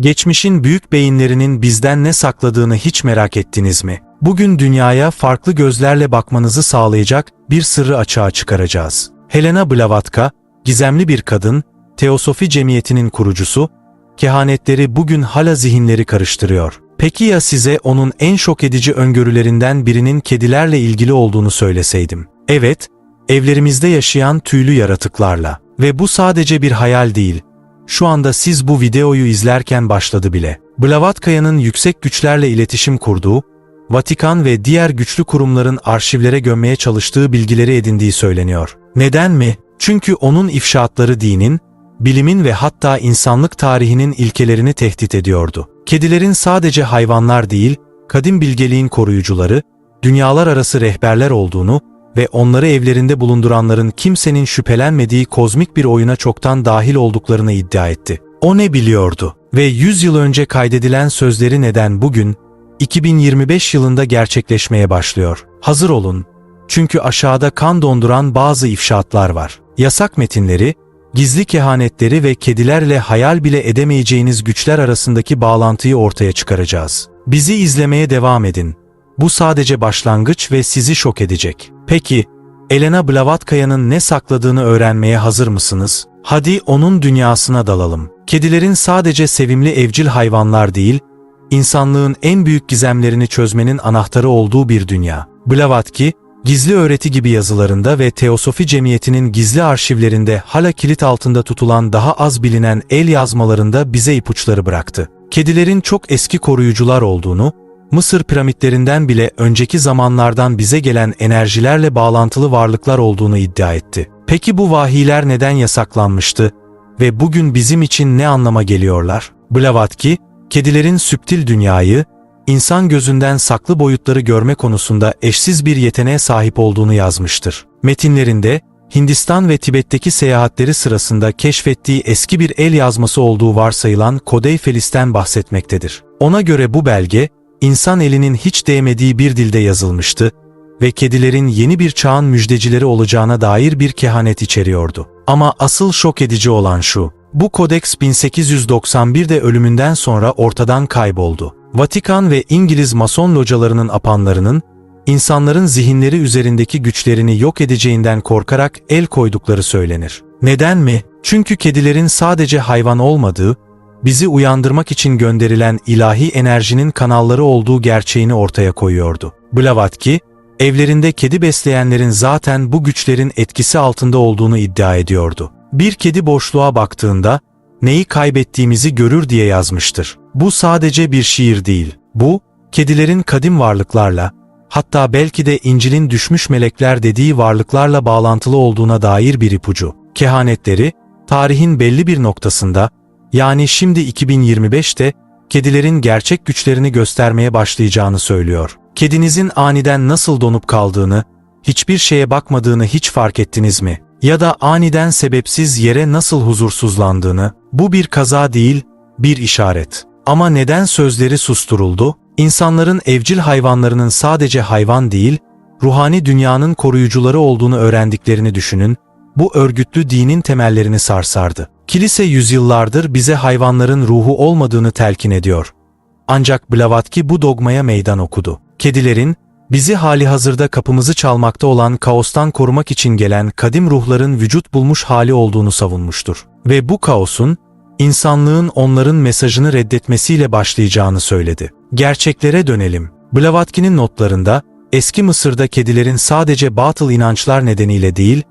Geçmişin büyük beyinlerinin bizden ne sakladığını hiç merak ettiniz mi? Bugün dünyaya farklı gözlerle bakmanızı sağlayacak bir sırrı açığa çıkaracağız. Helena Blavatsky, gizemli bir kadın, Teosofi Cemiyeti'nin kurucusu, kehanetleri bugün hala zihinleri karıştırıyor. Peki ya size onun en şok edici öngörülerinden birinin kedilerle ilgili olduğunu söyleseydim? Evet, evlerimizde yaşayan tüylü yaratıklarla. Ve bu sadece bir hayal değil. Şu anda siz bu videoyu izlerken başladı bile. Blavatskaya'nın yüksek güçlerle iletişim kurduğu, Vatikan ve diğer güçlü kurumların arşivlere gömmeye çalıştığı bilgileri edindiği söyleniyor. Neden mi? Çünkü onun ifşaatları dinin, bilimin ve hatta insanlık tarihinin ilkelerini tehdit ediyordu. Kedilerin sadece hayvanlar değil, kadim bilgeliğin koruyucuları, dünyalar arası rehberler olduğunu ve onları evlerinde bulunduranların kimsenin şüphelenmediği kozmik bir oyuna çoktan dahil olduklarını iddia etti. O ne biliyordu? Ve 100 yıl önce kaydedilen sözleri neden bugün, 2025 yılında gerçekleşmeye başlıyor? Hazır olun. Çünkü aşağıda kan donduran bazı ifşaatlar var. Yasak metinleri, gizli kehanetleri ve kedilerle hayal bile edemeyeceğiniz güçler arasındaki bağlantıyı ortaya çıkaracağız. Bizi izlemeye devam edin. Bu sadece başlangıç ve sizi şok edecek. Peki, Elena Blavatskaya'nın ne sakladığını öğrenmeye hazır mısınız? Hadi onun dünyasına dalalım. Kedilerin sadece sevimli evcil hayvanlar değil, insanlığın en büyük gizemlerini çözmenin anahtarı olduğu bir dünya. Blavatsky, gizli öğreti gibi yazılarında ve Teosofi Cemiyeti'nin gizli arşivlerinde hala kilit altında tutulan daha az bilinen el yazmalarında bize ipuçları bıraktı. Kedilerin çok eski koruyucular olduğunu, Mısır piramitlerinden bile önceki zamanlardan bize gelen enerjilerle bağlantılı varlıklar olduğunu iddia etti. Peki bu vahiyler neden yasaklanmıştı ve bugün bizim için ne anlama geliyorlar? Blavatsky, kedilerin süptil dünyayı, insan gözünden saklı boyutları görme konusunda eşsiz bir yeteneğe sahip olduğunu yazmıştır. Metinlerinde, Hindistan ve Tibet'teki seyahatleri sırasında keşfettiği eski bir el yazması olduğu varsayılan Kodey Felis'ten bahsetmektedir. Ona göre bu belge, insan elinin hiç değmediği bir dilde yazılmıştı ve kedilerin yeni bir çağın müjdecileri olacağına dair bir kehanet içeriyordu. Ama asıl şok edici olan şu, bu kodeks 1891'de ölümünden sonra ortadan kayboldu. Vatikan ve İngiliz mason localarının apanlarının, insanların zihinleri üzerindeki güçlerini yok edeceğinden korkarak el koydukları söylenir. Neden mi? Çünkü kedilerin sadece hayvan olmadığı, bizi uyandırmak için gönderilen ilahi enerjinin kanalları olduğu gerçeğini ortaya koyuyordu. Blavatsky, evlerinde kedi besleyenlerin zaten bu güçlerin etkisi altında olduğunu iddia ediyordu. Bir kedi boşluğa baktığında, neyi kaybettiğimizi görür diye yazmıştır. Bu sadece bir şiir değil. Bu, kedilerin kadim varlıklarla, hatta belki de İncil'in düşmüş melekler dediği varlıklarla bağlantılı olduğuna dair bir ipucu. Kehanetleri, tarihin belli bir noktasında, yani şimdi 2025'te kedilerin gerçek güçlerini göstermeye başlayacağını söylüyor. Kedinizin aniden nasıl donup kaldığını, hiçbir şeye bakmadığını hiç fark ettiniz mi? Ya da aniden sebepsiz yere nasıl huzursuzlandığını, bu bir kaza değil, bir işaret. Ama neden sözleri susturuldu? İnsanların evcil hayvanlarının sadece hayvan değil, ruhani dünyanın koruyucuları olduğunu öğrendiklerini düşünün, bu örgütlü dinin temellerini sarsardı. Kilise yüzyıllardır bize hayvanların ruhu olmadığını telkin ediyor. Ancak Blavatsky bu dogmaya meydan okudu. Kedilerin, bizi hali hazırda kapımızı çalmakta olan kaostan korumak için gelen kadim ruhların vücut bulmuş hali olduğunu savunmuştur. Ve bu kaosun, insanlığın onların mesajını reddetmesiyle başlayacağını söyledi. Gerçeklere dönelim. Blavatsky'nin notlarında, eski Mısır'da kedilerin sadece batıl inançlar nedeniyle değil,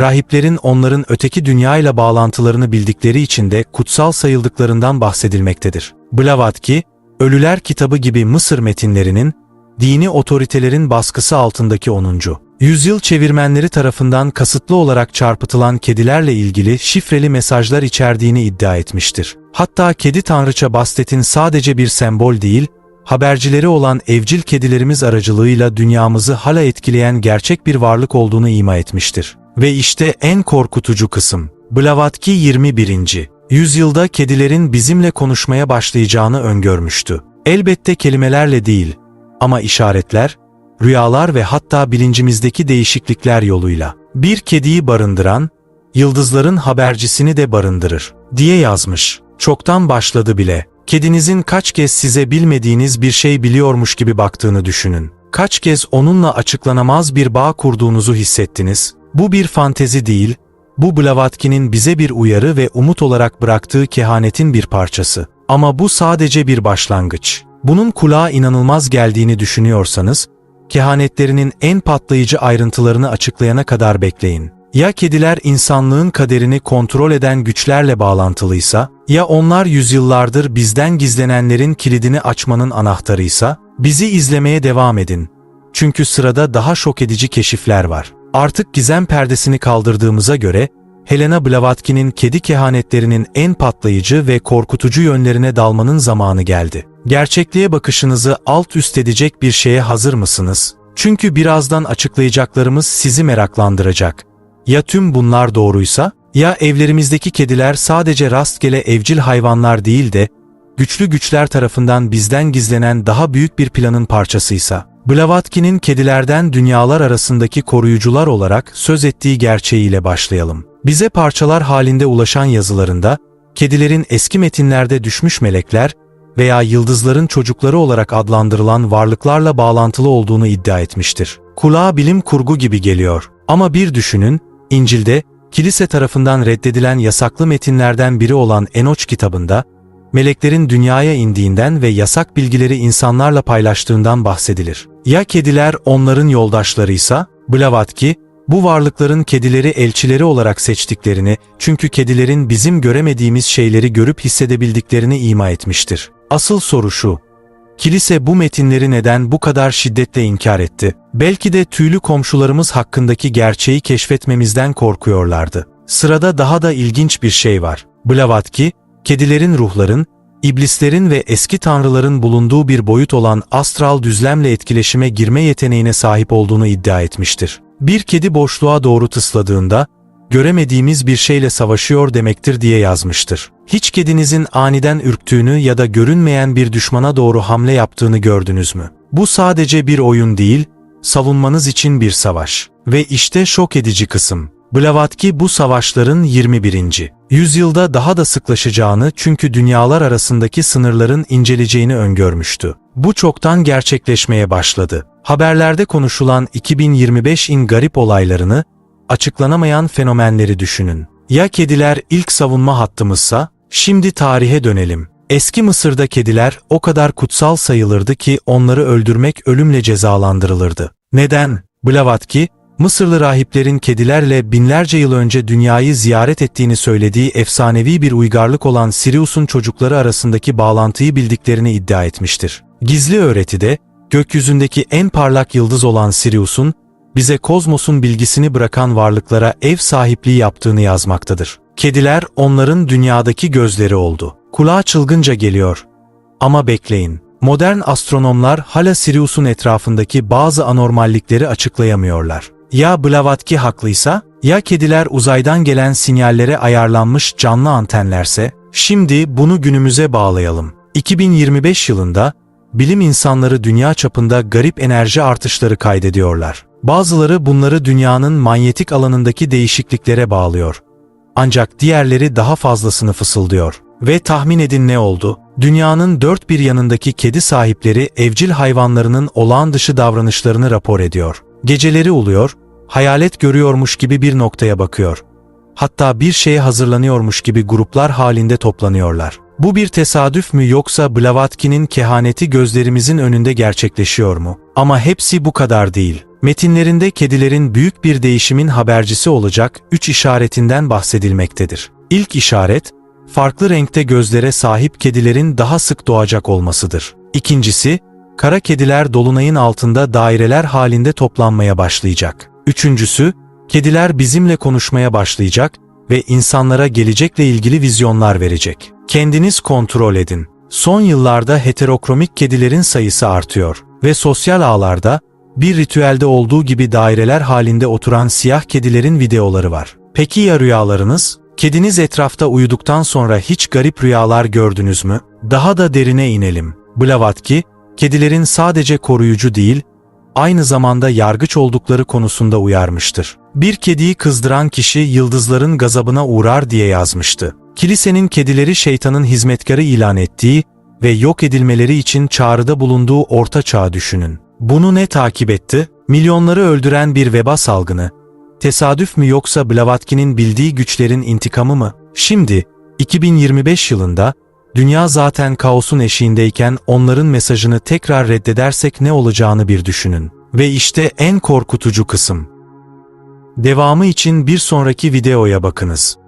rahiplerin onların öteki dünyayla bağlantılarını bildikleri için de kutsal sayıldıklarından bahsedilmektedir. Blavatsky, Ölüler kitabı gibi Mısır metinlerinin, dini otoritelerin baskısı altındaki 10. yüzyıl çevirmenleri tarafından kasıtlı olarak çarpıtılan kedilerle ilgili şifreli mesajlar içerdiğini iddia etmiştir. Hatta kedi tanrıça Bastet'in sadece bir sembol değil, habercileri olan evcil kedilerimiz aracılığıyla dünyamızı hala etkileyen gerçek bir varlık olduğunu ima etmiştir. Ve işte en korkutucu kısım. Blavatsky 21. yüzyılda kedilerin bizimle konuşmaya başlayacağını öngörmüştü. Elbette kelimelerle değil ama işaretler, rüyalar ve hatta bilincimizdeki değişiklikler yoluyla. Bir kediyi barındıran, yıldızların habercisini de barındırır diye yazmış. Çoktan başladı bile. Kedinizin kaç kez size bilmediğiniz bir şey biliyormuş gibi baktığını düşünün. Kaç kez onunla açıklanamaz bir bağ kurduğunuzu hissettiniz? Bu bir fantezi değil, bu Blavatki'nin bize bir uyarı ve umut olarak bıraktığı kehanetin bir parçası. Ama bu sadece bir başlangıç. Bunun kulağa inanılmaz geldiğini düşünüyorsanız, kehanetlerinin en patlayıcı ayrıntılarını açıklayana kadar bekleyin. Ya kediler insanlığın kaderini kontrol eden güçlerle bağlantılıysa, ya onlar yüzyıllardır bizden gizlenenlerin kilidini açmanın anahtarıysa, bizi izlemeye devam edin. Çünkü sırada daha şok edici keşifler var. Artık gizem perdesini kaldırdığımıza göre, Helena Blavatki'nin kedi kehanetlerinin en patlayıcı ve korkutucu yönlerine dalmanın zamanı geldi. Gerçekliğe bakışınızı alt üst edecek bir şeye hazır mısınız? Çünkü birazdan açıklayacaklarımız sizi meraklandıracak. Ya tüm bunlar doğruysa, ya evlerimizdeki kediler sadece rastgele evcil hayvanlar değil de, güçlü güçler tarafından bizden gizlenen daha büyük bir planın parçasıysa, Blavatki'nin kedilerden dünyalar arasındaki koruyucular olarak söz ettiği gerçeğiyle başlayalım. Bize parçalar halinde ulaşan yazılarında, kedilerin eski metinlerde düşmüş melekler veya yıldızların çocukları olarak adlandırılan varlıklarla bağlantılı olduğunu iddia etmiştir. Kulağa bilim kurgu gibi geliyor. Ama bir düşünün, İncil'de, kilise tarafından reddedilen yasaklı metinlerden biri olan Enoç kitabında, meleklerin dünyaya indiğinden ve yasak bilgileri insanlarla paylaştığından bahsedilir. Ya kediler onların yoldaşlarıysa, Blavatki, bu varlıkların kedileri elçileri olarak seçtiklerini, çünkü kedilerin bizim göremediğimiz şeyleri görüp hissedebildiklerini ima etmiştir. Asıl soru şu, kilise bu metinleri neden bu kadar şiddetle inkar etti? Belki de tüylü komşularımız hakkındaki gerçeği keşfetmemizden korkuyorlardı. Sırada daha da ilginç bir şey var. Blavatki, kedilerin ruhların, iblislerin ve eski tanrıların bulunduğu bir boyut olan astral düzlemle etkileşime girme yeteneğine sahip olduğunu iddia etmiştir. Bir kedi boşluğa doğru tısladığında, göremediğimiz bir şeyle savaşıyor demektir diye yazmıştır. Hiç kedinizin aniden ürktüğünü ya da görünmeyen bir düşmana doğru hamle yaptığını gördünüz mü? Bu sadece bir oyun değil, savunmanız için bir savaş. Ve işte şok edici kısım. Blavatki bu savaşların 21. yüzyılda daha da sıklaşacağını çünkü dünyalar arasındaki sınırların inceleceğini öngörmüştü. Bu çoktan gerçekleşmeye başladı. Haberlerde konuşulan 2025'in garip olaylarını, açıklanamayan fenomenleri düşünün. Ya kediler ilk savunma hattımızsa, şimdi tarihe dönelim. Eski Mısır'da kediler o kadar kutsal sayılırdı ki onları öldürmek ölümle cezalandırılırdı. Neden? Blavatki, Mısırlı rahiplerin kedilerle binlerce yıl önce dünyayı ziyaret ettiğini söylediği efsanevi bir uygarlık olan Sirius'un çocukları arasındaki bağlantıyı bildiklerini iddia etmiştir. Gizli öğretide, gökyüzündeki en parlak yıldız olan Sirius'un, bize kozmosun bilgisini bırakan varlıklara ev sahipliği yaptığını yazmaktadır. Kediler onların dünyadaki gözleri oldu. Kulağa çılgınca geliyor. Ama bekleyin. Modern astronomlar hala Sirius'un etrafındaki bazı anormallikleri açıklayamıyorlar. Ya Blavatki haklıysa, ya kediler uzaydan gelen sinyallere ayarlanmış canlı antenlerse, şimdi bunu günümüze bağlayalım. 2025 yılında, bilim insanları dünya çapında garip enerji artışları kaydediyorlar. Bazıları bunları dünyanın manyetik alanındaki değişikliklere bağlıyor. Ancak diğerleri daha fazlasını fısıldıyor. Ve tahmin edin ne oldu? Dünyanın dört bir yanındaki kedi sahipleri evcil hayvanlarının olağan dışı davranışlarını rapor ediyor. Geceleri uluyor, hayalet görüyormuş gibi bir noktaya bakıyor. Hatta bir şeye hazırlanıyormuş gibi gruplar halinde toplanıyorlar. Bu bir tesadüf mü yoksa Blavatki'nin kehaneti gözlerimizin önünde gerçekleşiyor mu? Ama hepsi bu kadar değil. Metinlerinde kedilerin büyük bir değişimin habercisi olacak üç işaretinden bahsedilmektedir. İlk işaret, farklı renkte gözlere sahip kedilerin daha sık doğacak olmasıdır. İkincisi, kara kediler dolunayın altında daireler halinde toplanmaya başlayacak. Üçüncüsü, kediler bizimle konuşmaya başlayacak ve insanlara gelecekle ilgili vizyonlar verecek. Kendiniz kontrol edin. Son yıllarda heterokromik kedilerin sayısı artıyor ve sosyal ağlarda bir ritüelde olduğu gibi daireler halinde oturan siyah kedilerin videoları var. Peki ya rüyalarınız? Kediniz etrafta uyuduktan sonra hiç garip rüyalar gördünüz mü? Daha da derine inelim. Blavatki, kedilerin sadece koruyucu değil, aynı zamanda yargıç oldukları konusunda uyarmıştır. Bir kediyi kızdıran kişi yıldızların gazabına uğrar diye yazmıştı. Kilisenin kedileri şeytanın hizmetkarı ilan ettiği ve yok edilmeleri için çağrıda bulunduğu orta çağı düşünün. Bunu ne takip etti? Milyonları öldüren bir veba salgını. Tesadüf mü yoksa Blavatki'nin bildiği güçlerin intikamı mı? Şimdi, 2025 yılında, dünya zaten kaosun eşiğindeyken onların mesajını tekrar reddedersek ne olacağını bir düşünün. Ve işte en korkutucu kısım. Devamı için bir sonraki videoya bakınız.